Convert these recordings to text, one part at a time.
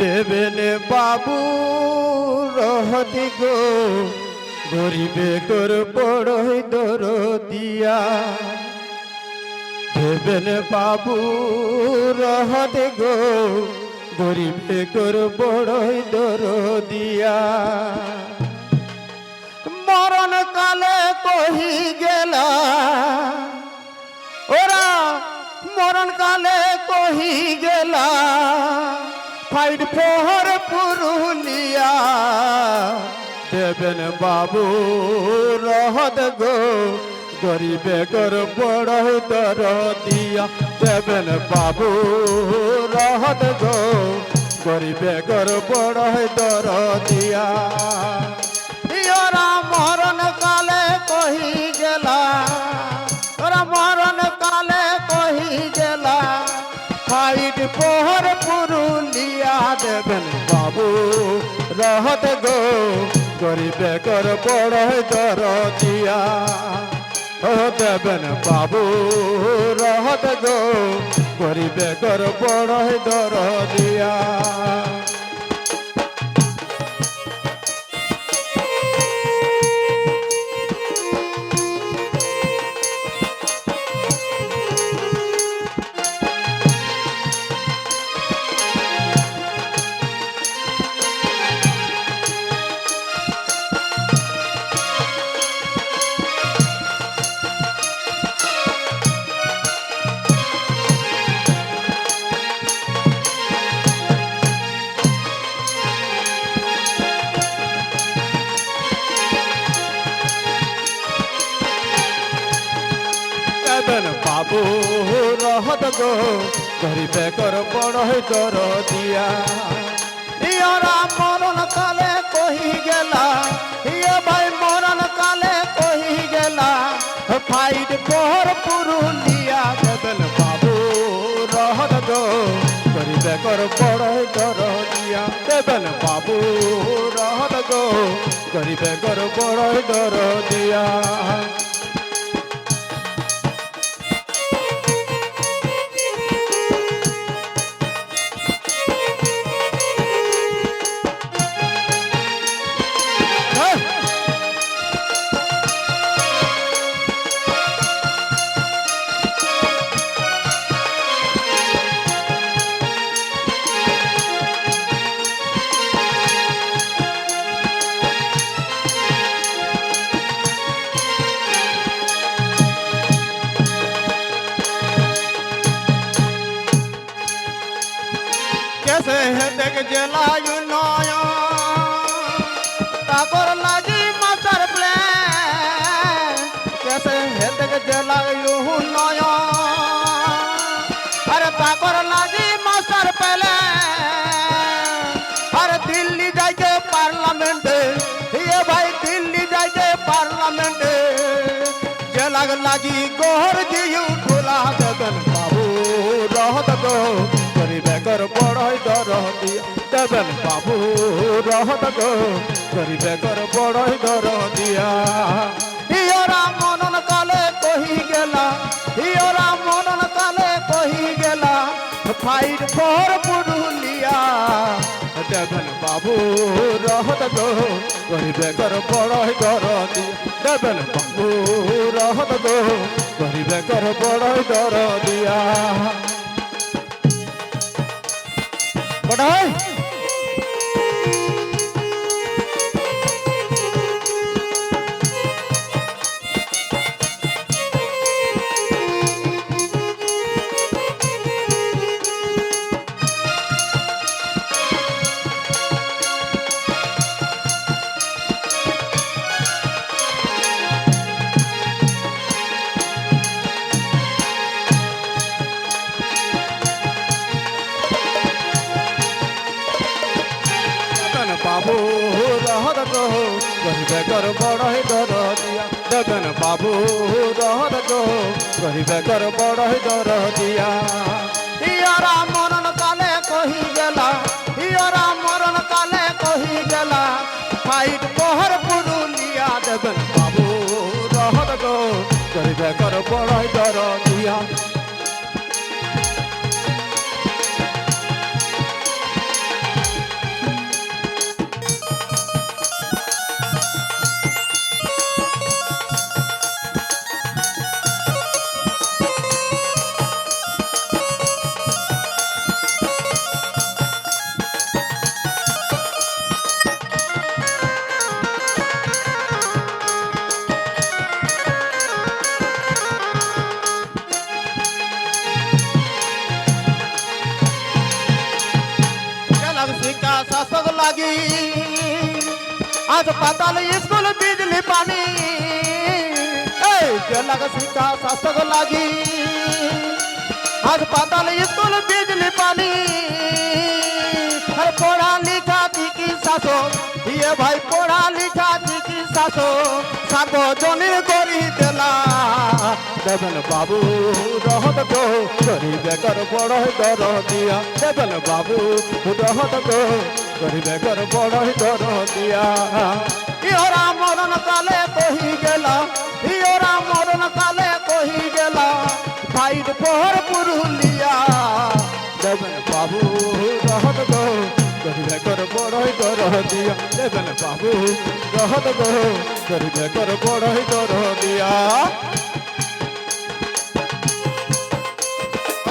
দেবেন বাবু, রহতি গো। গরিবে কর পড়ই দর দিয়া দেবেন বাবু, রহতে গো। গরিবে কর বড়ই দর দিয়া মরণ কালে কহি গেলা। ওরা মরণ কালে কহি গেলা। ফাইট পোহর পুরুলিয়া। দেবেন বাবু রহদ গো, গরিবে কর বড় দিয়া দেবেন বাবু রহদ গো, গরিবে কর বড় দিয়া গরিবে কর বড় দর দিয়া ও দেবেন বাবু রহত গো গরিবে কর বড় দর গো। গরিবে কর বড় দর দিয়া। ইয়রা মরণ কালে কহি গেলা। ইয়ে ভাই, মরণ কালে কহি গেলা। ফাইট পর পুরুলিয়া দেবেন বাবু, রহত গো। গরিবে কর বড় দর দিয়া। দেবেন বাবু, রহত গো। গরিবে কর বড় দর দিয়া। কেসে হেতেক জেলায়ু নয়। তাকর লাজি মাস্টার প্ল্যান কেসে হেতেক জেলায়ু নয়। আরে তাকর লাজি মাস্টার প্ল্যান আরে দিল্লি যাইতে পার্লামেন্টে ইয়ে ভাই দিল্লি যাইতে পার্লামেন্টে। জেলাগ লাগি গোহর দিয়ু ঠোলা দেবেন বাবু, রহত গো গরিবে কর বড়ই দর দিয়া দেবেন বাবু, রহত গো কর বড়ই দর দিয়া ইয়রা মনন কালে কহি গেলা ইয়রা মনন কালে কহি গেলা ফাইট ফর পুরুলিয়া। দেবেন বাবু, রহত গো কর বড়ই দর দিয়া দেবেন বাবু, রহত গো কর বড়ই দর বড়াই দেবেন বাবু রহদ গো গরিবে কর বড়ই দর দিয়া। ইয়রা মরণ কালে কহি গেলা ইয়রা মরণ কালে কহি গেলা। ফাইট পহর পুরুলিয়া দেবেন বাবু রহদ গো গরিবে কর বড়ই দর দিয়া। শাসক লাগি। আজ পাতাল স্কুল বিজলি পানি। এই জেলার শিক্ষা শাসক লাগি? আজ পাতাল স্কুল বিজলি পানি। আরে পড়া লিখা চিকিৎসা ইয়ে ভাই, পড়া লিখা চিকিৎসা সার্বজনীন করি দেলা দেবেন বাবু রহত গো গরিবে কর বড় দর দিয়া দেবেন বাবু রহত গো গরিবে কর বড় দর দিয়া ইহরা মরণ কালে কহি গেলা ইহরা মরণ কালে কহি গেলা ফাইট পহর পুরুলিয়া দেবেন বাবু রহত গো গরিবে কর বড় দর দিয়া দেবেন বাবু রহত গো গরিবে কর বড় দর দিয়া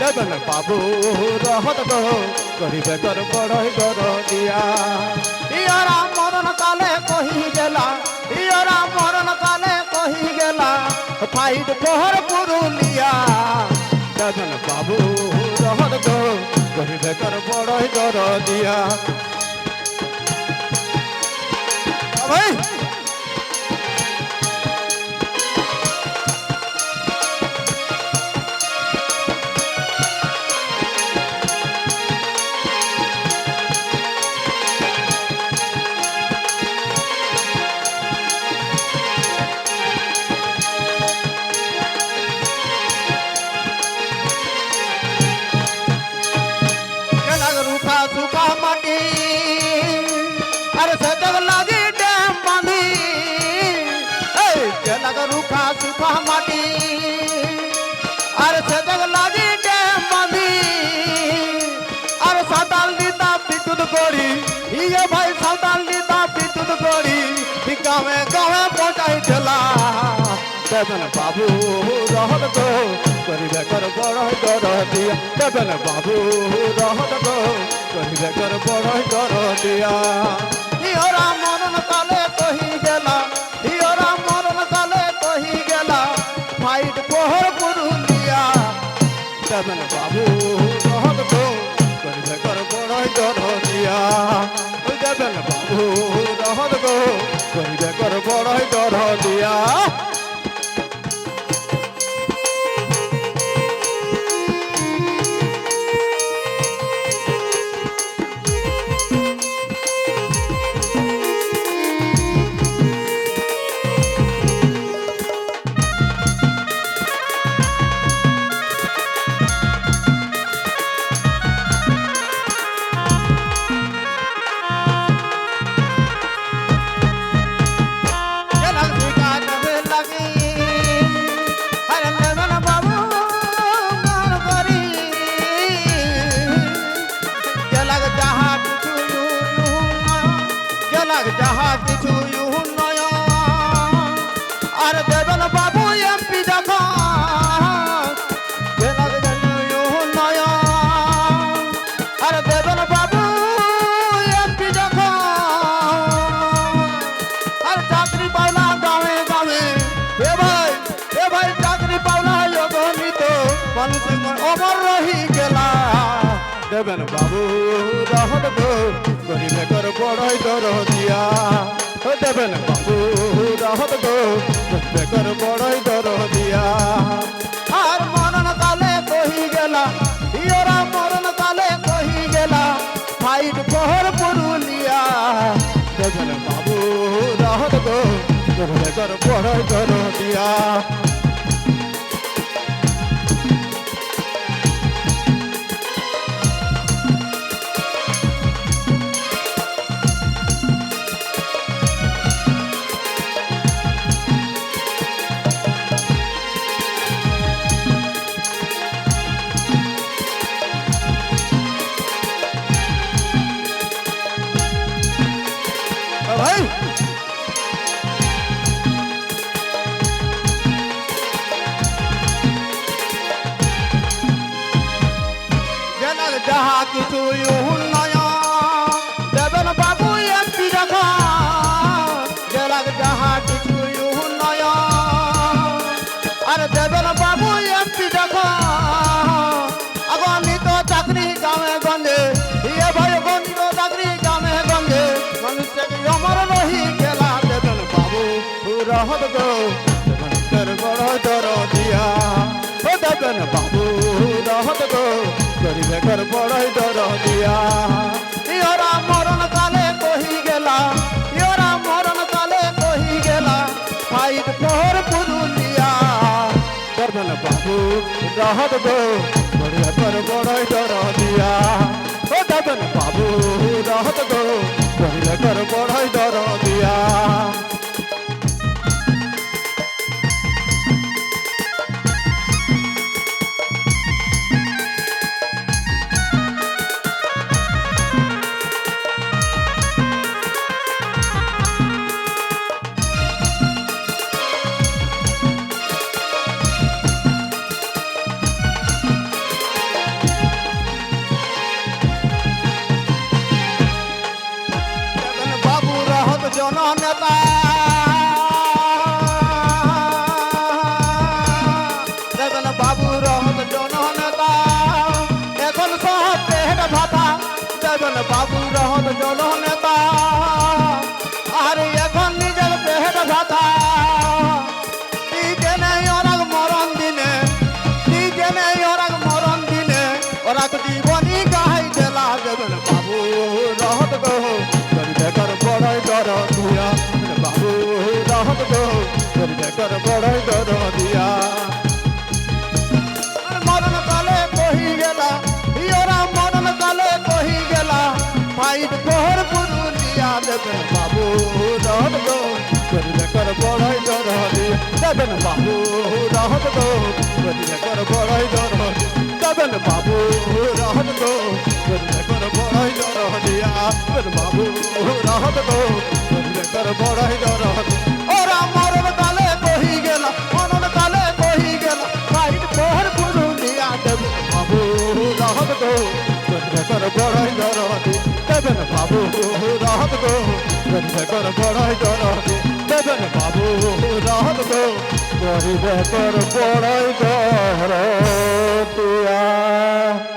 দেবেন বাবু রহত গো গরিবে কর বড়াই দরদিয়া ইয়রা মরণ কালে কহি গেলা ইয়রা মরণ কালে কহি গেলা ফাইট পহর পুরুলিয়া দেবেন বাবু রহত গো গরিবে কর বড়াই দরদিয়া ভাই সাঁতাল দিতা বিদ্যুৎ করি। ইয়ে ভাই সাঁতাল দিতা বিদ্যুৎ করি। গাঁয়ে গাঁয়ে পৌঁছাই ঠেলা। দেবেন বাবু, রহত গো, করিবে কর বড় দর দিয়া। দেবেন বাবু, রহত গো, করিবে কর বড় দর দিয়া। ইহরা মরণ কালে কহি গেলা ইহরা মরণ কালে কহি গেলা। ফাইট পোহর পুরুলিয়া। দেবেন বাবু দিয়া। দেবেন বাবু রহত গো করিবে কর বড় দর দিয়া। মানুষ অমর রহি গেলা দেবেন বাবু রহত গো গরিবে কর বড়ই দর দিয়া ও দেবেন বাবু রহত গো গরিবে কর বড়ই দর দিয়া আর মরণ কালে কহি গেলা ইয়রা মরণ কালে কহি গেলা ফাইট পহর পুরুলিয়া দেবেন বাবু রহত গো গরিবে কর বড়ই দর দিয়া এই জেলার যাহা কিছু রহত গো দেবেন বড় দর দিয়া ও দেবেন বাবু, রহত গো গরিবে ঘর বড়ই দর দিয়া ইয়রা মরণ কালে কহি গেলা ইয়রা মরণ কালে কহি গেলা ফাইট পহর পুরুলিয়া। দেবেন বাবু, রহত গো গরিবে ঘর বড়ই দর দিয়া ও দেবেন বাবু, রহত গো গরিবে ঘর দর দেবেন বাবু রহত জন নেতা আর এখন নিজের পেট ভাতা। দিতে নেই ওরাক মরণ দিনে দিতে নেই ওরাক মরণ দিনে। ওরাক জীবনী গাই দেলা দেবেন বাবু রহত গো। কর বড়ই দর দিয়া বাবু রহত গো। কর বড়ই দর দেবেন বাবু রহত গো। গরিবে কর বড়াই দর দিয়া দেবেন বাবু রহত গো। গরিবে কর বড়ই দর দিয়া দেবেন বাবু রহত গো। গরিবে কর বড়ই গরিবে কর বড়ই দর দেবেন বাবু রহত করিবে কর বড়ই দিয়া